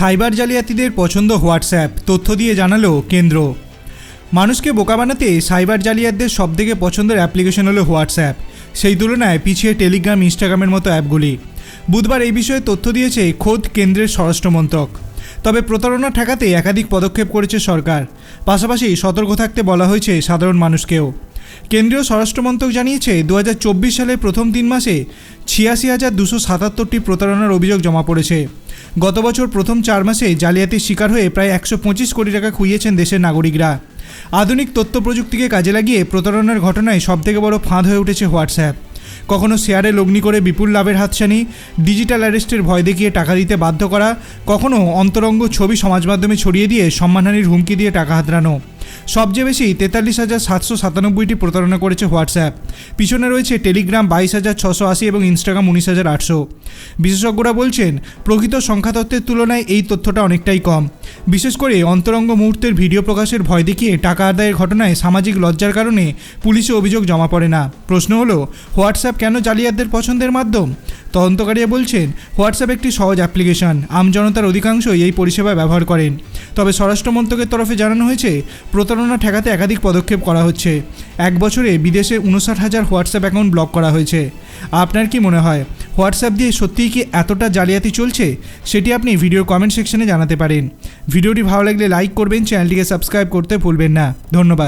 Cyber জালিয়াতিদের পছন্দ WhatsApp, তথ্য দিয়ে জানালো কেন্দ্র। মানুষকে বোকা বানাতে সাইবার জালিয়াতদের সবথেকে পছন্দের অ্যাপ্লিকেশন হলো হোয়াটসঅ্যাপ। সেই তুলনায় পিছিয়ে টেলিগ্রাম, ইনস্টাগ্রামের মতো অ্যাপগুলি। বুধবার এই বিষয়ে তথ্য দিয়েছে খোদ কেন্দ্রের স্বরাষ্ট্রমন্ত্রক তবে প্রতারণা ঠেকাতে একাধিক পদক্ষেপ করেছে সরকার। পাশাপাশি সতর্ক থাকতে বলা হয়েছে সাধারণ মানুষকেও। কেন্দ্রীয় স্বরাষ্ট্রমন্ত্রক জানিয়েছে দু হাজার চব্বিশ সালের প্রথম তিন মাসে ছিয়াশি হাজার দুশো সাতাত্তরটি প্রতারণার অভিযোগ জমা পড়েছে। গত বছর প্রথম চার মাসে জালিয়াতির শিকার হয়ে প্রায় একশো পঁচিশ কোটি টাকা খুইয়েছেন দেশের নাগরিকরা। আধুনিক তথ্য প্রযুক্তিকে কাজে লাগিয়ে প্রতারণার ঘটনায় সবথেকে বড় ফাঁদ হয়ে উঠেছে হোয়াটসঅ্যাপ। কখনো শেয়ারে লগ্নি করে বিপুল লাভের হাতছানি, ডিজিটাল অ্যারেস্টের ভয় দেখিয়ে টাকা দিতে বাধ্য করা, কখনো অন্তরঙ্গ ছবি সমাজ মাধ্যমে ছড়িয়ে দিয়ে সম্মানহানির হুমকি দিয়ে টাকা হাতড়ানো। সবচেয়ে বেশি তেতাল্লিশ হাজার সাতশো সাতানব্বইটি প্রতারণা করেছে হোয়াটসঅ্যাপ। পিছনে রয়েছে টেলিগ্রাম বাইশ হাজার ছশো আশি এবং ইনস্টাগ্রাম উনিশ হাজার আটশো। বিশেষজ্ঞরা বলছেন, প্রকৃত সংখ্যাতত্ত্বের তুলনায় এই তথ্যটা অনেকটাই কম। বিশেষ করে অন্তরঙ্গ মুহূর্তের ভিডিও প্রকাশের ভয় দেখিয়ে টাকা আদায়ের ঘটনায় সামাজিক লজ্জার কারণে পুলিশে অভিযোগ জমা পড়ে না। প্রশ্ন হলো, হোয়াটসঅ্যাপ কেন জালিয়াতদের পছন্দের মাধ্যম? তদন্তকারীরা বলছেন, হোয়াটসঅ্যাপ একটি সহজ অ্যাপ্লিকেশন। আমজনতার অধিকাংশই এই পরিষেবা ব্যবহার করেন। তবে স্বরাষ্ট্র মন্ত্রকের তরফে জানানো হয়েছে, প্রতারণা ঠেকাতে একাধিক পদক্ষেপ করা হচ্ছে। এক বছরে বিদেশে উনষাট হাজার হোয়াটসঅ্যাপ অ্যাকাউন্ট ব্লক করা হয়েছে। আপনার কি মনে হয়, হোয়াটসঅ্যাপ দিয়ে সত্যিই কি এতটা জালিয়াতি চলছে? সেটি আপনি ভিডিওর কমেন্ট সেকশনে জানাতে পারেন। ভিডিওটি ভালো লাগলে লাইক করবেন, চ্যানেলটিকে সাবস্ক্রাইব করতে ভুলবেন না। ধন্যবাদ।